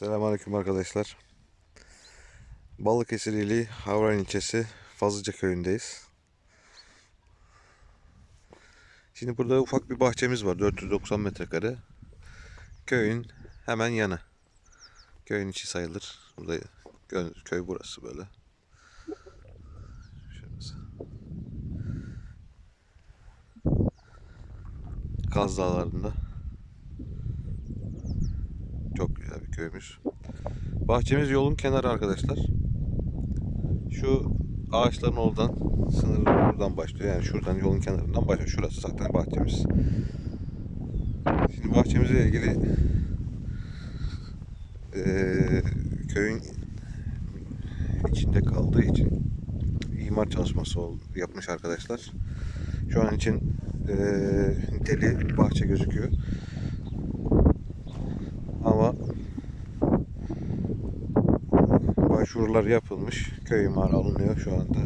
Selamünaleyküm arkadaşlar. Balıkesir ili Havran ilçesi Fazlıca köyündeyiz. Şimdi burada ufak bir bahçemiz var. 490 metrekare. Köyün hemen yanı. Köyün içi sayılır. Burada köy burası böyle. Şurası. Kaz Dağları'nda. Çok güzel bir köymüş. Bahçemiz yolun kenarı arkadaşlar. Şu ağaçların oradan sınır buradan başlıyor. Yani şuradan yolun kenarından başlıyor. Şurası zaten bahçemiz. Şimdi bahçemizle ilgili eee, köyün içinde kaldığı için imar çalışması yapmış arkadaşlar. Şu an için eee niteli bahçe gözüküyor. Başvurular yapılmış. Köy imarı alınıyor şu anda.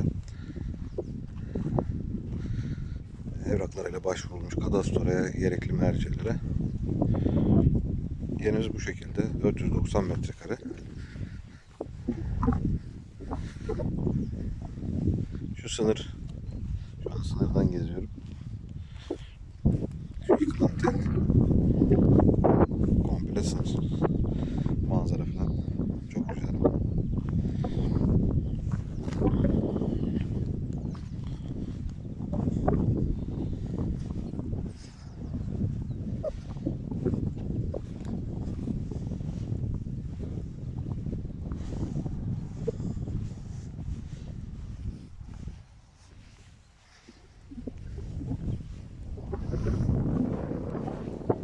Evraklarıyla başvurulmuş kadastroya, gerekli mercilere. Yerimiz bu şekilde. 490 metrekare. Şu sınır şu an sınırdan geziyorum. Şu yıkılan tel. Komple sınır. Manzara falan çok güzel.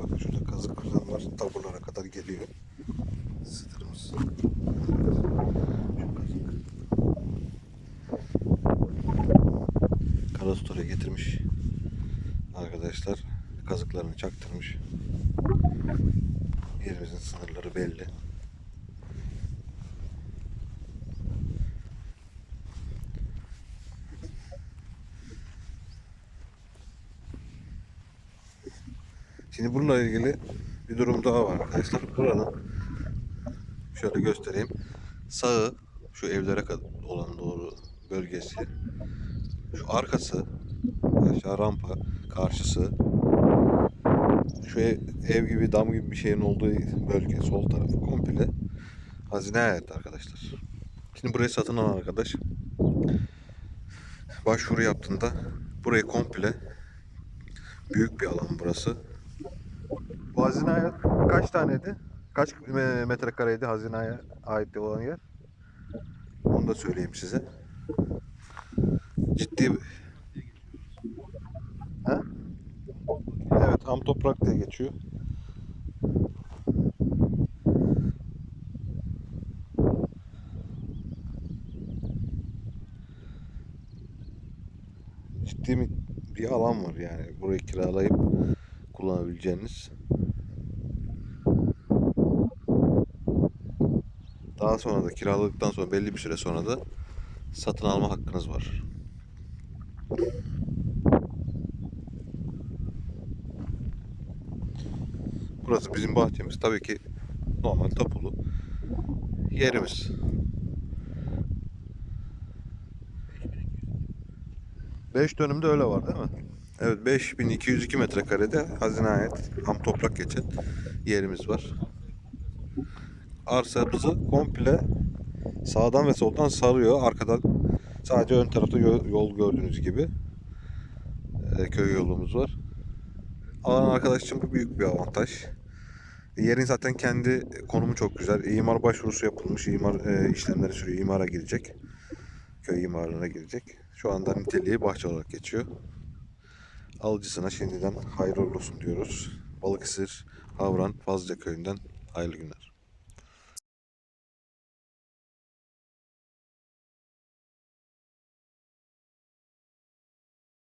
Bakın şurada kazık falan var. Taburlara kadar geliyor. Kazık. Karastor'a getirmiş. Arkadaşlar kazıklarını çaktırmış. Yerimizin sınırları belli. Şimdi bununla ilgili bir durum daha var arkadaşlar. Buranın şöyle göstereyim. Sağı şu evlere olan doğru bölgesi. Şu arkası aşağı rampa karşısı şu ev, ev gibi dam gibi bir şeyin olduğu bölge sol tarafı komple hazine ait arkadaşlar. Şimdi burayı satın alan arkadaş başvuru yaptığında burayı komple büyük bir alan burası. Bu hazineye kaç taneydi? Kaç me- metrekareydi hazineye ait olan yer? Onu da söyleyeyim size. Ciddi Ha? Evet, ham toprak diye geçiyor. Ciddi bir alan var yani. Burayı kiralayıp kullanabileceğiniz. Daha sonra da kiraladıktan sonra belli bir süre sonra da satın alma hakkınız var. Burası bizim bahçemiz. Tabii ki normal tapulu yerimiz. 5 dönümde öyle var değil mi? Evet 5202 metrekarede hazine ait ham toprak geçen yerimiz var. Arsamızı komple sağdan ve soldan sarıyor. Arkadan sadece ön tarafta yol, gördüğünüz gibi e, köy yolumuz var. Alan arkadaş için bu büyük bir avantaj. Yerin zaten kendi konumu çok güzel. İmar başvurusu yapılmış. İmar e, işlemleri sürüyor. İmara girecek. Köy imarına girecek. Şu anda niteliği bahçe olarak geçiyor. Alıcısına şimdiden hayırlı olsun diyoruz. Balıkesir, Havran, Fazlıca köyünden hayırlı günler.